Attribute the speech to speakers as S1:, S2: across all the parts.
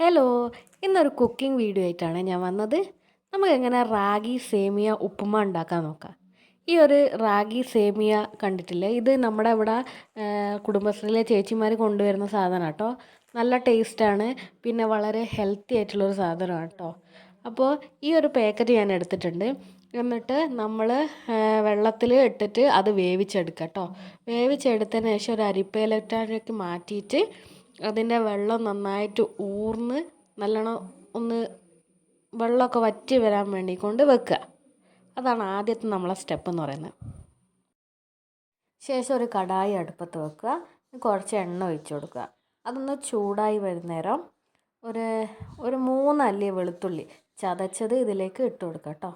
S1: Hello ഇന്നൊരു cooking video ആയിട്ടാണ് ഞാൻ വന്നത്. നമുക്ക് എങ്ങനെ റാഗി സേമിയ ഉപ്പുമ ഉണ്ടാക്കാൻ നോക്കാം. ഈ ഒരു റാഗി സേമിയ കണ്ടിട്ടില്ലേ? ഇത് നമ്മുടെ ഇവിടെ കുടുംബശ്രീയിലെ ചേച്ചിമാർ കൊണ്ടുവരുന്ന സാധനം കേട്ടോ നല്ല ടേസ്റ്റാണ് പിന്നെ വളരെ ഹെൽത്തി ആയിട്ടുള്ളൊരു സാധനമാണ് കേട്ടോ അപ്പോൾ ഈ ഒരു പാക്കറ്റ് ഞാൻ എടുത്തിട്ടുണ്ട്. എന്നിട്ട് നമ്മൾ വെള്ളത്തിൽ ഇട്ടിട്ട് അത് വേവിച്ചെടുക്കാം കേട്ടോ വേവിച്ചെടുത്തതിന് ശേഷം ഒരു അരിപ്പയിലേക്ക് മാറ്റിയിട്ട് അതിന്റെ വെള്ളം നന്നായിട്ട് ഊർന്ന് നല്ലോണം ഒന്ന് വെള്ളമൊക്കെ വറ്റി വരാൻ വേണ്ടി കൊണ്ട് വെക്കുക. അതാണ് ആദ്യത്തെ നമ്മളെ സ്റ്റെപ്പ് എന്ന് പറയുന്നത്. ശേഷം ഒരു കടായി അടുപ്പത്ത് വെക്കുക. കുറച്ച് എണ്ണ ഒഴിച്ച് കൊടുക്കുക. അതൊന്ന് ചൂടായി വരുന്നേരം ഒരു ഒരു മൂന്നല്ലി വെളുത്തുള്ളി ചതച്ചത് ഇതിലേക്ക് ഇട്ട് കൊടുക്കുക കേട്ടോ.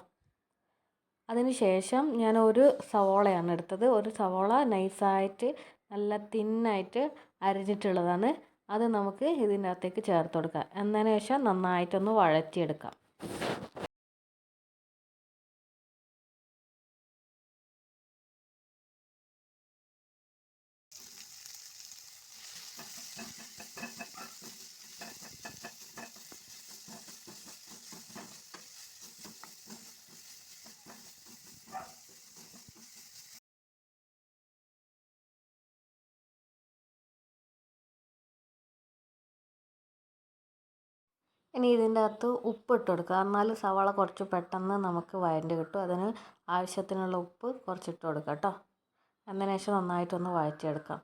S1: അതിന് ശേഷം ഞാൻ ഒരു സവോളയാണ് എടുത്തത്. ഒരു സവോള നൈസായിട്ട് നല്ല തിന്നായിട്ട് അരിഞ്ഞിട്ടുള്ളതാണ്. അത് നമുക്ക് ഇതിന്റെ അകത്തേക്ക് ചേർത്ത് കൊടുക്കാം. എന്നതിന് ശേഷം നന്നായിട്ടൊന്ന് വഴറ്റിയെടുക്കാം. ഇനി ഇതിന്റെ അകത്ത് ഉപ്പ് ഇട്ട് കൊടുക്കുക. എന്നാൽ സവാള കുറച്ച് പെട്ടെന്ന് നമുക്ക് വഴണ്ട് കിട്ടും. അതിന് ആവശ്യത്തിനുള്ള ഉപ്പ് കുറച്ച് ഇട്ട് കൊടുക്കുക കേട്ടോ. അതിനുശേഷം ശേഷം നന്നായിട്ടൊന്ന് വഴറ്റിയെടുക്കാം.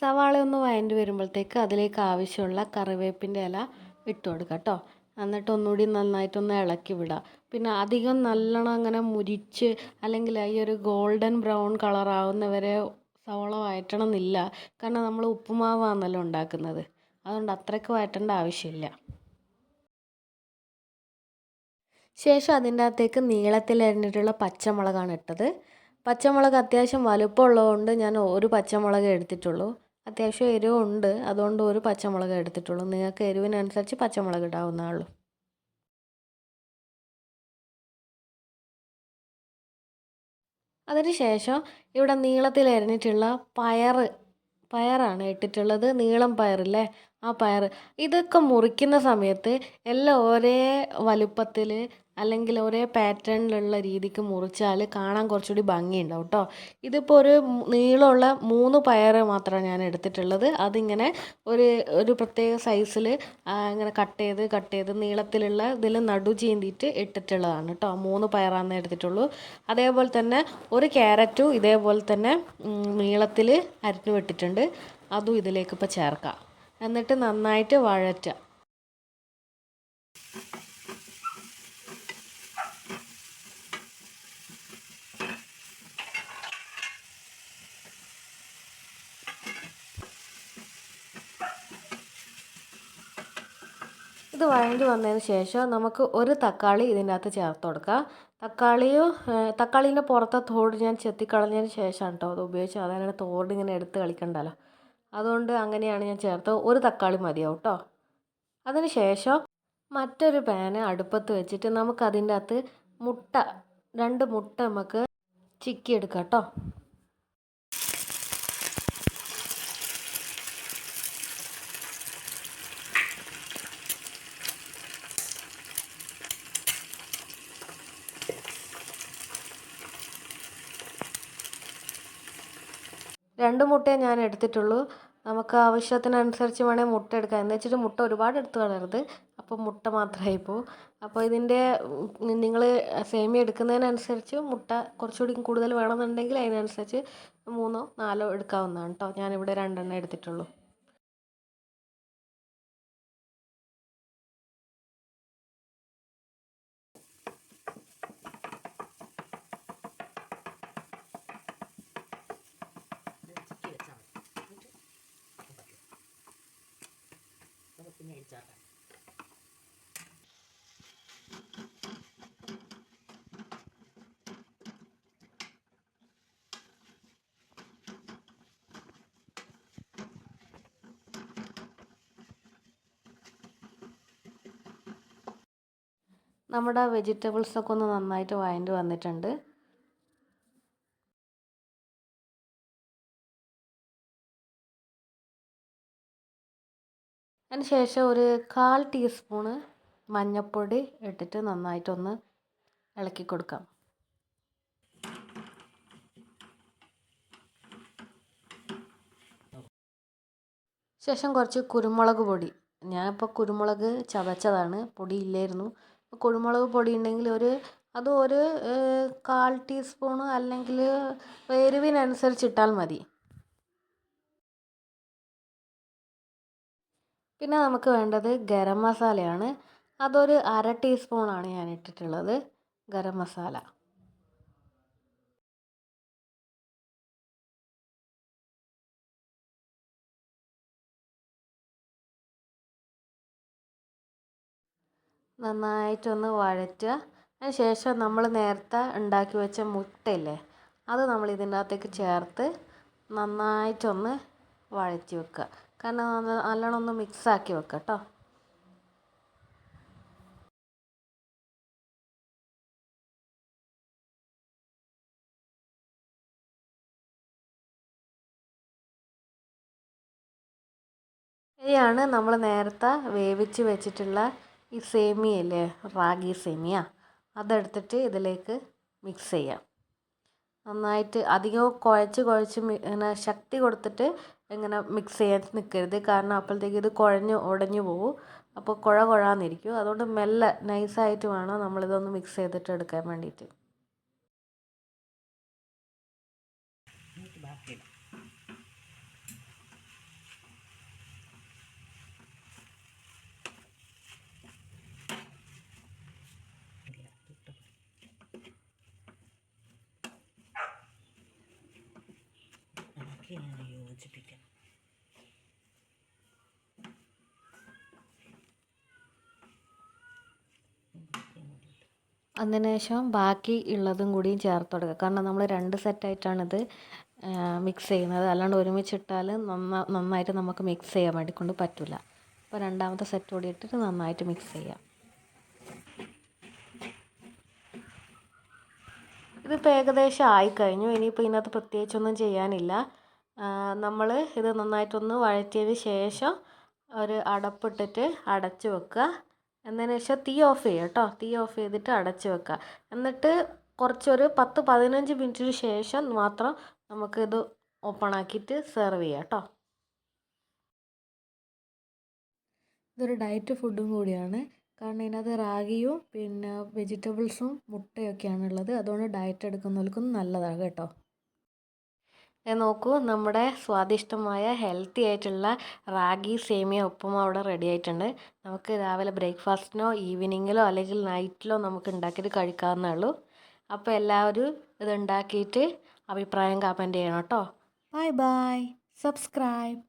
S1: സവാള ഒന്ന് വഴണ്ട് വരുമ്പോഴത്തേക്ക് അതിലേക്ക് ആവശ്യമുള്ള കറിവേപ്പിന്റെ ഇല ഇട്ട് കൊടുക്കുക കേട്ടോ. എന്നിട്ട് ഒന്നുകൂടി നന്നായിട്ടൊന്ന് ഇളക്കി വിടുക പിന്നെ അധികം നല്ലോണം അങ്ങനെ മുരിച്ച് അല്ലെങ്കിൽ ഈ ഒരു ഗോൾഡൻ ബ്രൗൺ കളറാവുന്നവരെ സവോള വഴറ്റണം എന്നില്ല കാരണം നമ്മൾ ഉപ്പുമാവാണല്ലോ ഉണ്ടാക്കുന്നത്. അതുകൊണ്ട് അത്രയ്ക്ക് വഴറ്റേണ്ട ആവശ്യമില്ല. ശേഷം അതിന്റെ അകത്തേക്ക് നീളത്തിൽ പച്ചമുളകാണ് ഇട്ടത്. പച്ചമുളക് അത്യാവശ്യം വലുപ്പമുള്ളതുകൊണ്ട് ഞാൻ ഒരു പച്ചമുളക് എടുത്തിട്ടുള്ളൂ. അത്യാവശ്യം എരിവുണ്ട്. അതുകൊണ്ട് ഒരു പച്ചമുളക് എടുത്തിട്ടുള്ളൂ. നിങ്ങൾക്ക് എരിവിനനുസരിച്ച് പച്ചമുളക് ഇടാവുന്നേ ഉള്ളൂ. അതിനുശേഷം ഇവിടെ നീളത്തിൽ അരിഞ്ഞിട്ടുള്ള പയർ പയറാണ് ഇട്ടിട്ടുള്ളത്. നീളം പയറില്ലേ ആ പയർ. ഇതൊക്കെ മുറിക്കുന്ന സമയത്ത് എല്ലാം ഒരേ വലുപ്പത്തിൽ അല്ലെങ്കിൽ ഒരേ പാറ്റേണിലുള്ള രീതിക്ക് മുറിച്ചാൽ കാണാൻ കുറച്ചുകൂടി ഭംഗിയുണ്ടാവും കേട്ടോ ഇതിപ്പോൾ ഒരു നീളമുള്ള മൂന്ന് പയർ മാത്രമാണ് ഞാൻ എടുത്തിട്ടുള്ളത്. അതിങ്ങനെ ഒരു ഒരു പ്രത്യേക സൈസിൽ ഇങ്ങനെ കട്ട് ചെയ്ത് കട്ട് ചെയ്ത് നീളത്തിലുള്ള ഇതിൽ നടു ചീന്തിയിട്ട് ഇട്ടിട്ടുള്ളതാണ് കേട്ടോ മൂന്ന് പയറാണെന്ന് എടുത്തിട്ടുള്ളൂ. അതേപോലെ തന്നെ ഒരു ക്യാരറ്റും ഇതേപോലെ തന്നെ നീളത്തിൽ അരിഞ്ഞു വിട്ടിട്ടുണ്ട്. അതും ഇതിലേക്ക് ഇപ്പോൾ ചേർക്കാം. എന്നിട്ട് നന്നായിട്ട് വഴറ്റുക. ഇത് വഴണ്ടി വന്നതിന് ശേഷം നമുക്ക് ഒരു തക്കാളി ഇതിന്റെ അകത്ത് ചേർത്ത് കൊടുക്കാം. തക്കാളിയോ തക്കാളീന്റെ പുറത്തെ തോട് ഞാൻ ചെത്തിക്കളഞ്ഞതിന് ശേഷമാണ് കേട്ടോ അത് ഉപയോഗിച്ചത്. അതാണ് തോട് ഇങ്ങനെ എടുത്ത് കളിക്കണ്ടല്ലോ. അതുകൊണ്ട് അങ്ങനെയാണ് ഞാൻ ചേർത്തത്. ഒരു തക്കാളി മതിയാവും കേട്ടോ അതിന് ശേഷം മറ്റൊരു പാന് അടുപ്പത്ത് വെച്ചിട്ട് നമുക്കതിന്റെ അകത്ത് മുട്ട രണ്ട് മുട്ട നമുക്ക് ചിക്കി എടുക്കാം കേട്ടോ രണ്ട് മുട്ടയെ ഞാൻ എടുത്തിട്ടുള്ളൂ. നമുക്ക് ആവശ്യത്തിനനുസരിച്ച് വേണേൽ മുട്ട എടുക്കാം. എന്ന് വെച്ചിട്ട് മുട്ട ഒരുപാട് എടുത്ത് കളയരുത്. അപ്പോൾ മുട്ട മാത്രമായി പോകും അപ്പോൾ ഇതിന്റെ നിങ്ങൾ സേമിയ എടുക്കുന്നതിനനുസരിച്ച് മുട്ട കുറച്ചുകൂടി കൂടുതൽ വേണമെന്നുണ്ടെങ്കിൽ അതിനനുസരിച്ച് മൂന്നോ നാലോ എടുക്കാവുന്നതാണ് കേട്ടോ ഞാനിവിടെ രണ്ടെണ്ണം എടുത്തിട്ടുള്ളൂ പിന്നെ അടിച്ചാക്കാം നമ്മുടെ വെജിറ്റബിൾസൊക്കെ ഒന്ന് നന്നായിട്ട് വഴണ്ട് വന്നിട്ടുണ്ട്. അതിന് ശേഷം ഒരു കാൽ ടീസ്പൂണ് മഞ്ഞൾപ്പൊടി ഇട്ടിട്ട് നന്നായിട്ടൊന്ന് ഇളക്കി കൊടുക്കാം. ശേഷം കുറച്ച് കുരുമുളക് പൊടി. ഞാനിപ്പോൾ കുരുമുളക് ചതച്ചതാണ്. പൊടി ഇല്ലായിരുന്നു. കുരുമുളക് പൊടി ഉണ്ടെങ്കിൽ ഒരു അത് ഒരു കാൽ ടീസ്പൂൺ അല്ലെങ്കിൽ എരിവിനനുസരിച്ച് മതി. പിന്നെ നമുക്ക് വേണ്ടത് ഗരം മസാലയാണ്. അതൊരു അര ടീസ്പൂണാണ് ഞാൻ ഇട്ടിട്ടുള്ളത് ഗരം മസാല. നന്നായിട്ടൊന്ന് വഴറ്റുക. അതിന് ശേഷം നമ്മൾ നേരത്തെ ഉണ്ടാക്കി വെച്ച മുട്ടയില്ലേ അത് നമ്മൾ ഇതിന്റെ അകത്തേക്ക് ചേർത്ത് നന്നായിട്ടൊന്ന് വഴറ്റി വെക്കുക. കാരണം നല്ലോണം ഒന്ന് മിക്സാക്കി വെക്കുക കേട്ടോ ശരിയാണ് നമ്മൾ നേരത്തെ വേവിച്ച് വെച്ചിട്ടുള്ള ഈ സേമിയല്ലേ റാഗി സേമിയ. അതെടുത്തിട്ട് ഇതിലേക്ക് മിക്സ് ചെയ്യാം. നന്നായിട്ട് അധികവും കുഴച്ച് കുഴച്ച് ഇങ്ങനെ ശക്തി കൊടുത്തിട്ട് ഇങ്ങനെ മിക്സ് ചെയ്യാൻ നിൽക്കരുത് കാരണം അപ്പോഴത്തേക്ക് ഇത് കുഴഞ്ഞ് ഉടഞ്ഞു പോകും അപ്പോൾ കുഴ കുഴാന്നിരിക്കും. അതുകൊണ്ട് മെല്ലെ നൈസായിട്ട് വേണം നമ്മളിതൊന്ന് മിക്സ് ചെയ്തിട്ട് എടുക്കാൻ വേണ്ടിയിട്ട്.
S2: ഇങ്ങനെ യോജിപ്പിക്കണം
S1: അതിന് ശേഷം ബാക്കി ഉള്ളതും കൂടിയും ചേർത്ത് കൊടുക്കുക. കാരണം നമ്മൾ രണ്ട് സെറ്റായിട്ടാണിത് മിക്സ് ചെയ്യുന്നത്. അല്ലാണ്ട് ഒരുമിച്ചിട്ടാൽ നന്നാ നന്നായിട്ട് നമുക്ക് മിക്സ് ചെയ്യാൻ വേണ്ടി കൊണ്ട് പറ്റില്ല അപ്പോൾ രണ്ടാമത്തെ സെറ്റ് കൂടി ഇട്ടിട്ട് നന്നായിട്ട് മിക്സ് ചെയ്യാം. ഇതിപ്പോൾ ഏകദേശം ആയിക്കഴിഞ്ഞു. ഇനിയിപ്പോൾ ഇതിനകത്ത് പ്രത്യേകിച്ചൊന്നും ചെയ്യാനില്ല. നമ്മൾ ഇത് നന്നായിട്ടൊന്ന് വഴറ്റിയതിന് ശേഷം ഒരു അടപ്പിട്ടിട്ട് അടച്ച് വെക്കുക. എന്നതിന് ശേഷം തീ ഓഫ് ചെയ്യുക കേട്ടോ. തീ ഓഫ് ചെയ്തിട്ട് അടച്ച് വെക്കുക. എന്നിട്ട് കുറച്ചൊരു പത്ത് പതിനഞ്ച് മിനിറ്റിന് ശേഷം മാത്രം നമുക്കിത് ഓപ്പൺ ആക്കിയിട്ട് സെർവ് ചെയ്യാം കേട്ടോ. ഇതൊരു ഡയറ്റ് ഫുഡും കൂടിയാണ്. കാരണം ഇതിനകത്ത് റാഗിയും പിന്നെ വെജിറ്റബിൾസും മുട്ടയൊക്കെയാണ് ഉള്ളത്. അതുകൊണ്ട് ഡയറ്റ് എടുക്കുന്നവർക്കും നല്ലതാണ് കേട്ടോ. നോക്കൂ നമ്മുടെ സ്വാദിഷ്ടമായ ഹെൽത്തി ആയിട്ടുള്ള റാഗി സേമിയ ഉപ്പുമാവ് അവിടെ റെഡി ആയിട്ടുണ്ട്. നമുക്ക് രാവിലെ ബ്രേക്ക്ഫാസ്റ്റിനോ ഈവനിങ്ങിലോ അല്ലെങ്കിൽ നൈറ്റിലോ നമുക്ക് ഉണ്ടാക്കിയിട്ട് കഴിക്കാവുന്നേ ഉള്ളൂ. അപ്പോൾ എല്ലാവരും ഇത് ഉണ്ടാക്കിയിട്ട് അഭിപ്രായം കമന്റ് ചെയ്യണം കേട്ടോ. Bye bye subscribe